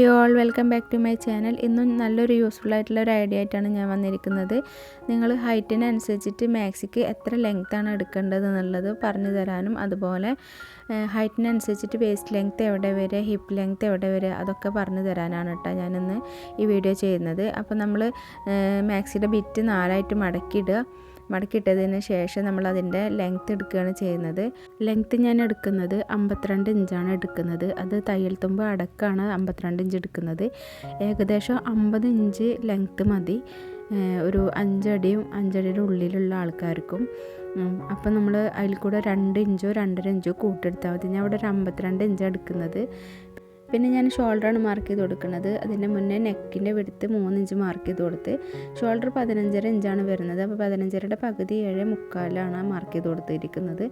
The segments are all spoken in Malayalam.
Hi all welcome back to my channel. ഇന്നും നല്ലൊരു യൂസ്ഫുൾ ആയിട്ടുള്ള ഒരു ഐഡിയ ആയിട്ടാണ് ഞാൻ വന്നിരിക്കുന്നത്. നിങ്ങൾ ഹൈറ്റിനനുസരിച്ചിട്ട് മാക്സിക്ക് എത്ര ലെങ്ത് ആണ് എടുക്കേണ്ടത് എന്നുള്ളത് പറഞ്ഞു തരാനും അതുപോലെ ഹൈറ്റിനനുസരിച്ചിട്ട് വേസ്റ്റ് ലെങ്ത് എവിടെ വരെ ഹിപ്പ് ലെങ്ത് എവിടെ വരെ അതൊക്കെ പറഞ്ഞു തരാനാണ് കേട്ടോ ഞാനിന്ന് ഈ വീഡിയോ ചെയ്യുന്നത്. അപ്പോൾ നമ്മൾ മാക്സിയുടെ ബിറ്റ് നാലായിട്ട് മടക്കിയിടുക. മടക്കിയിട്ടതിന് ശേഷം നമ്മൾ അതിന്റെ ലെങ്ത്ത് എടുക്കുകയാണ് ചെയ്യുന്നത്. ലെങ്ത്ത് ഞാൻ എടുക്കുന്നത് അമ്പത്തിരണ്ട് ഇഞ്ചാണ് എടുക്കുന്നത്. അത് തയ്യൽ തുമ്പ് അടക്കമാണ് അമ്പത്തിരണ്ട് ഇഞ്ച് എടുക്കുന്നത്. ഏകദേശം അമ്പത് ഇഞ്ച് ലെങ്ത്ത് മതി. ഒരു അഞ്ചടിയും അഞ്ചടിയുടെ ഉള്ളിലുള്ള ആൾക്കാർക്കും. അപ്പം നമ്മൾ അതിൽ കൂടെ രണ്ട് ഇഞ്ചോ രണ്ടര ഇഞ്ചോ കൂട്ടെടുത്താൽ മതി. ഞാൻ ഇവിടെ ഒരു അമ്പത്തിരണ്ട് ഇഞ്ചാണ് എടുക്കുന്നത്. പിന്നെ ഞാൻ ഷോൾഡറാണ് മാർക്ക് ചെയ്ത് കൊടുക്കുന്നത്. അതിന്റെ മുന്നേ നെക്കിന്റെ വെടുത്ത് മൂന്ന് ഇഞ്ച് മാർക്ക് ചെയ്ത് കൊടുത്ത്. ഷോൾഡർ പതിനഞ്ചര ഇഞ്ചാണ് വരുന്നത്. അപ്പോൾ പതിനഞ്ചരയുടെ പകുതി ഏഴ് മുക്കാലാണ് മാർക്ക് ചെയ്ത് കൊടുത്തിരിക്കുന്നത്.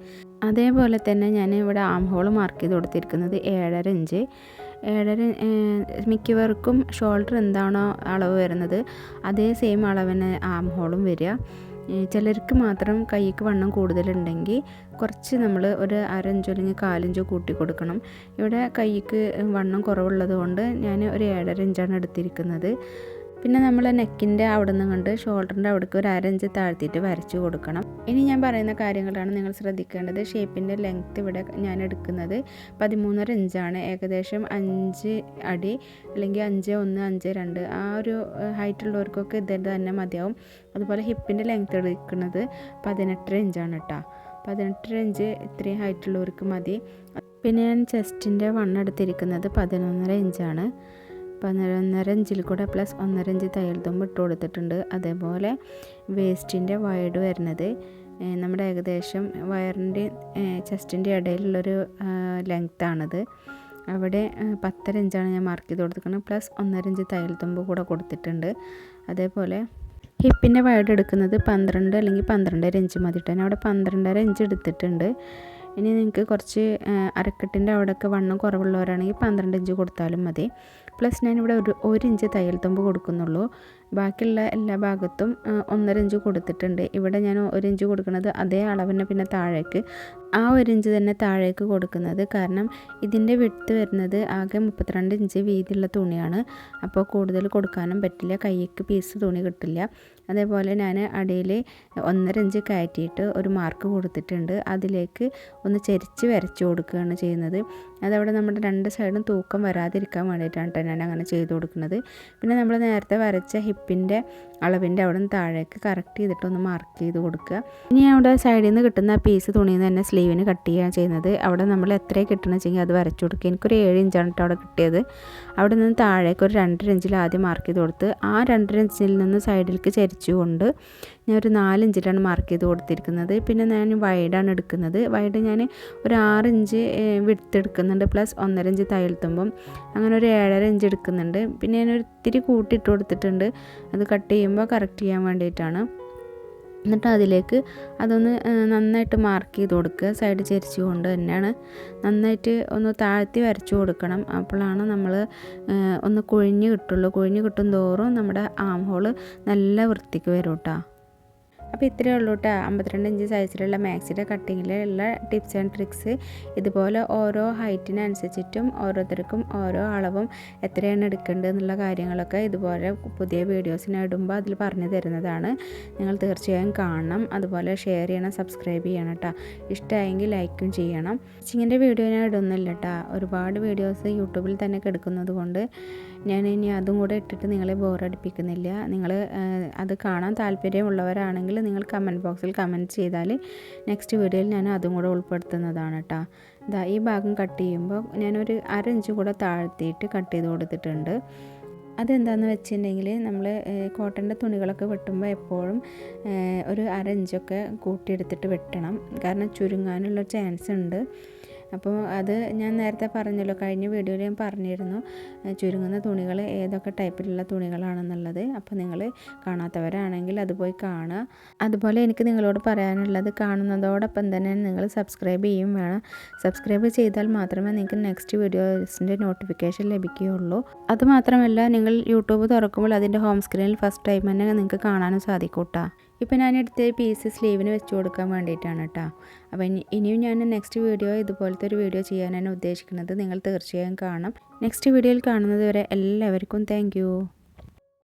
അതേപോലെ തന്നെ ഞാൻ ഇവിടെ ആം ഹോൾ മാർക്ക് ചെയ്ത് കൊടുത്തിരിക്കുന്നത് ഏഴര ഇഞ്ച്. ഏഴര മിക്കവർക്കും ഷോൾഡർ എന്താണോ അളവ് വരുന്നത് അതേ സെയിം അളവിന് ആം ഹോളും വരിക. ചിലർക്ക് മാത്രം കൈക്ക് വണ്ണം കൂടുതലുണ്ടെങ്കിൽ കുറച്ച് നമ്മൾ ഒരു അരഞ്ചോ അല്ലെങ്കിൽ കാലഞ്ചോ കൂട്ടി കൊടുക്കണം. ഇവിടെ കൈക്ക് വണ്ണം കുറവുള്ളത് കൊണ്ട് ഞാൻ ഒരു ഏഴര ഇഞ്ചാണ് എടുത്തിരിക്കുന്നത്. പിന്നെ നമ്മൾ നെക്കിന്റെ അവിടെ നിന്ന് കണ്ട് ഷോൾഡറിന്റെ അവിടേക്ക് ഒരു അരഞ്ച് താഴ്ത്തിയിട്ട് വരച്ചു കൊടുക്കണം. ഇനി ഞാൻ പറയുന്ന കാര്യങ്ങളാണ് നിങ്ങൾ ശ്രദ്ധിക്കേണ്ടത്. ഷേപ്പിന്റെ ലെങ്ത്ത് ഇവിടെ ഞാൻ എടുക്കുന്നത് പതിമൂന്നര ഇഞ്ചാണ്. ഏകദേശം അഞ്ച് അടി അല്ലെങ്കിൽ അഞ്ച് ഒന്ന് അഞ്ച് രണ്ട് ആ ഒരു ഹൈറ്റ് ഉള്ളവർക്കൊക്കെ ഇത് തന്നെ മതിയാവും. അതുപോലെ ഹിപ്പിന്റെ ലെങ്ത്ത് എടുക്കുന്നത് പതിനെട്ടര ഇഞ്ചാണ് കേട്ടോ. പതിനെട്ടര ഇഞ്ച് ഇത്രയും ഹൈറ്റുള്ളവർക്ക് മതി. പിന്നെ ഞാൻ ചെസ്റ്റിന്റെ വണ്ണെടുത്തിരിക്കുന്നത് പതിനൊന്നര ഇഞ്ചാണ്. പതിനൊന്നര ഇഞ്ചിൽ കൂടെ പ്ലസ് ഒന്നര ഇഞ്ച് തയ്യൽ തുമ്പ് ഇട്ട് കൊടുത്തിട്ടുണ്ട്. അതേപോലെ വേസ്റ്റിന്റെ വൈഡ് വരുന്നത്. നമ്മുടെ ഏകദേശം വയറിന്റെ ചെസ്റ്റിന്റെ ഇടയിലുള്ളൊരു ലെങ്ത്താണത് അവിടെ പത്തര ഇഞ്ചാണ് ഞാൻ മാർക്ക് ചെയ്ത് കൊടുത്തിരിക്കുന്നത്. പ്ലസ് ഒന്നര ഇഞ്ച് തയ്യൽ തുമ്പ് കൂടെ കൊടുത്തിട്ടുണ്ട്. അതേപോലെ ഹിപ്പിന്റെ വൈഡ് എടുക്കുന്നത് പന്ത്രണ്ട് അല്ലെങ്കിൽ പന്ത്രണ്ടര ഇഞ്ച് മതി അവിടെ പന്ത്രണ്ടര ഇഞ്ച് എടുത്തിട്ടുണ്ട്. ഇനി നിങ്ങൾക്ക് കുറച്ച് അരക്കെട്ടിന്റെ അവിടെയൊക്കെ വണ്ണം കുറവുള്ളവരാണെങ്കിൽ പന്ത്രണ്ട് ഇഞ്ച് കൊടുത്താലും മതി. പ്ലസ് ഞാനിവിടെ ഒരു ഒരു ഇഞ്ച് തയ്യൽ തുമ്പ് കൊടുക്കുന്നുള്ളൂ. ബാക്കിയുള്ള എല്ലാ ഭാഗത്തും ഒന്നര ഇഞ്ച് കൊടുത്തിട്ടുണ്ട്. ഇവിടെ ഞാൻ ഒരു ഇഞ്ച് കൊടുക്കുന്നത് അതേ അളവിന് പിന്നെ താഴേക്ക് ആ ഒരു ഇഞ്ച് തന്നെ താഴേക്ക് കൊടുക്കുന്നത്. കാരണം ഇതിന്റെ വിട്ട് വരുന്നത് ആകെ മുപ്പത്തിരണ്ട് ഇഞ്ച് വീതിയുള്ള തുണിയാണ്. അപ്പോൾ കൂടുതൽ കൊടുക്കാനും പറ്റില്ല. കൈക്ക് പീസ് തുണി കിട്ടില്ല. അതേപോലെ ഞാൻ അടിയിൽ ഒന്നര ഇഞ്ച് കയറ്റിയിട്ട് ഒരു മാർക്ക് കൊടുത്തിട്ടുണ്ട്. അതിലേക്ക് ഒന്ന് ചെരിച്ച് വരച്ച് കൊടുക്കുകയാണ് ചെയ്യുന്നത്. അതവിടെ നമ്മുടെ രണ്ട് സൈഡും തൂക്കം വരാതിരിക്കാൻ വേണ്ടിയിട്ടാണ് കേട്ടോ ഞാൻ അങ്ങനെ ചെയ്ത് കൊടുക്കുന്നത്. പിന്നെ നമ്മൾ നേരത്തെ വരച്ച ഹിപ്പിന്റെ അളവിന്റെ അവിടെ നിന്ന് താഴേക്ക് കറക്റ്റ് ചെയ്തിട്ട് ഒന്ന് മാർക്ക് ചെയ്ത് കൊടുക്കുക. ഇനി അവിടെ സൈഡിൽ നിന്ന് കിട്ടുന്ന പീസ് തുണിയിൽ നിന്ന് തന്നെ സ്ലീവിന് കട്ട് ചെയ്യുകയാണ് ചെയ്യുന്നത്. അവിടെ നമ്മൾ എത്ര കിട്ടണമെന്ന് വെച്ചെങ്കിൽ അത് വരച്ചു കൊടുക്കുക. എനിക്കൊരു ഏഴ് ഇഞ്ചാണ് കേട്ടോ അവിടെ കിട്ടിയത്. അവിടെ നിന്ന് താഴേക്ക് ഒരു രണ്ടര ഇഞ്ചിൽ ആദ്യം മാർക്ക് ചെയ്ത് കൊടുത്ത് ആ രണ്ടര ഇഞ്ചിൽ നിന്ന് സൈഡിലേക്ക് ചരിച്ചുകൊണ്ട് ഞാൻ ഒരു നാല് ഇഞ്ചിലാണ് മാർക്ക് ചെയ്ത് കൊടുത്തിരിക്കുന്നത്. പിന്നെ ഞാൻ വൈഡാണ് എടുക്കുന്നത്. വൈഡ് ഞാൻ ഒരു ആറ് ഇഞ്ച് വിടുത്ത് എടുക്കുന്നുണ്ട്. പ്ലസ് ഒന്നര ഇഞ്ച് തയ്യൽത്തുമ്പം അങ്ങനെ ഒരു ഏഴര ഇഞ്ച് എടുക്കുന്നുണ്ട്. പിന്നെ ഞാൻ ഒത്തിരി കൂട്ടിട്ട് കൊടുത്തിട്ടുണ്ട്. അത് കട്ട് ചെയ്യുമ്പോൾ കറക്റ്റ് ചെയ്യാൻ വേണ്ടിയിട്ടാണ്. എന്നിട്ട് അതിലേക്ക് അതൊന്ന് നന്നായിട്ട് മാർക്ക് ചെയ്ത് കൊടുക്കുക. സൈഡ് ചരിച്ചു കൊണ്ട് തന്നെയാണ്. നന്നായിട്ട് ഒന്ന് താഴ്ത്തി വരച്ചു കൊടുക്കണം. അപ്പോഴാണ് നമ്മൾ ഒന്ന് കുഴിഞ്ഞ് കിട്ടുള്ളൂ. കുഴിഞ്ഞ് കിട്ടും തോറും നമ്മുടെ ആം നല്ല വൃത്തിക്ക് വരും കേട്ടോ അപ്പോൾ ഇത്രയേ ഉള്ളൂ കേട്ടോ. അമ്പത്തിരണ്ട് ഇഞ്ച് സൈസിലുള്ള മാക്സിയുടെ കട്ടിങ്ങിലുള്ള ടിപ്സ് ആൻഡ് ട്രിക്സ് ഇതുപോലെ ഓരോ ഹൈറ്റിനനുസരിച്ചിട്ടും ഓരോരുത്തർക്കും ഓരോ അളവും എത്രയാണ് എടുക്കേണ്ടത് എന്നുള്ള കാര്യങ്ങളൊക്കെ ഇതുപോലെ പുതിയ വീഡിയോസിന് ഇടുമ്പോൾ അതിൽ പറഞ്ഞു തരുന്നതാണ്. നിങ്ങൾ തീർച്ചയായും കാണണം. അതുപോലെ ഷെയർ ചെയ്യണം സബ്സ്ക്രൈബ് ചെയ്യണം കേട്ടോ. ഇഷ്ടമായെങ്കിൽ ലൈക്കും ചെയ്യണം. സ്റ്റിച്ചിങ്ങിന്റെ വീഡിയോ ഞാൻ ഇടുന്നില്ല കേട്ടോ. ഒരുപാട് വീഡിയോസ് യൂട്യൂബിൽ തന്നെ കിടക്കുന്നത് കൊണ്ട് ഞാൻ ഇനി അതും കൂടെ ഇട്ടിട്ട് നിങ്ങളെ ബോറടിപ്പിക്കുന്നില്ല നിങ്ങൾ അത് കാണാൻ താല്പര്യമുള്ളവരാണെങ്കിൽ നിങ്ങൾ കമന്റ് ബോക്സിൽ കമന്റ് ചെയ്താൽ നെക്സ്റ്റ് വീഡിയോയിൽ ഞാൻ അതും കൂടെ ഉൾപ്പെടുത്തുന്നതാണ് കേട്ടോ ഇതാ ഈ ഭാഗം കട്ട് ചെയ്യുമ്പോൾ ഞാനൊരു അര ഇഞ്ച് കൂടെ താഴ്ത്തിയിട്ട് കട്ട് ചെയ്ത് കൊടുത്തിട്ടുണ്ട്. അതെന്താണെന്ന് വെച്ചിട്ടുണ്ടെങ്കിൽ നമ്മൾ കോട്ടന്റെ തുണികളൊക്കെ വെട്ടുമ്പോൾ എപ്പോഴും ഒരു അര ഇഞ്ചൊക്കെ കൂട്ടിയെടുത്തിട്ട് വെട്ടണം. കാരണം ചുരുങ്ങാനുള്ള ചാൻസ് ഉണ്ട്. അപ്പോൾ അത് ഞാൻ നേരത്തെ പറഞ്ഞല്ലോ കഴിഞ്ഞ വീഡിയോയിൽ ഞാൻ പറഞ്ഞിരുന്നു ചുരുങ്ങുന്ന തുണികൾ ഏതൊക്കെ ടൈപ്പിലുള്ള തുണികളാണെന്നുള്ളത്. അപ്പോൾ നിങ്ങൾ കാണാത്തവരാണെങ്കിൽ അത് പോയി കാണുക. അതുപോലെ എനിക്ക് നിങ്ങളോട് പറയാനുള്ളത് കാണുന്നതോടൊപ്പം തന്നെ നിങ്ങൾ സബ്സ്ക്രൈബ് ചെയ്യും വേണം. സബ്സ്ക്രൈബ് ചെയ്താൽ മാത്രമേ നിങ്ങൾക്ക് നെക്സ്റ്റ് വീഡിയോസിന്റെ നോട്ടിഫിക്കേഷൻ ലഭിക്കുകയുള്ളൂ. അതുമാത്രമല്ല നിങ്ങൾ യൂട്യൂബ് തുറക്കുമ്പോൾ അതിന്റെ ഹോം സ്ക്രീനിൽ ഫസ്റ്റ് ടൈം തന്നെ നിങ്ങൾക്ക് കാണാനും സാധിക്കും കേട്ടോ. ഇപ്പോൾ ഞാൻ എടുത്ത പീസ് സ്ലീവിന് വെച്ച് കൊടുക്കാൻ വേണ്ടിയിട്ടാണ് കേട്ടോ അപ്പോൾ ഇനിയും ഞാൻ നെക്സ്റ്റ് വീഡിയോ ഇതുപോലത്തെ ഒരു വീഡിയോ ചെയ്യാനാണ് ഉദ്ദേശിക്കുന്നത്. നിങ്ങൾ തീർച്ചയായും കാണാം. നെക്സ്റ്റ് വീഡിയോയിൽ കാണുന്നത് വരെ എല്ലാവർക്കും താങ്ക്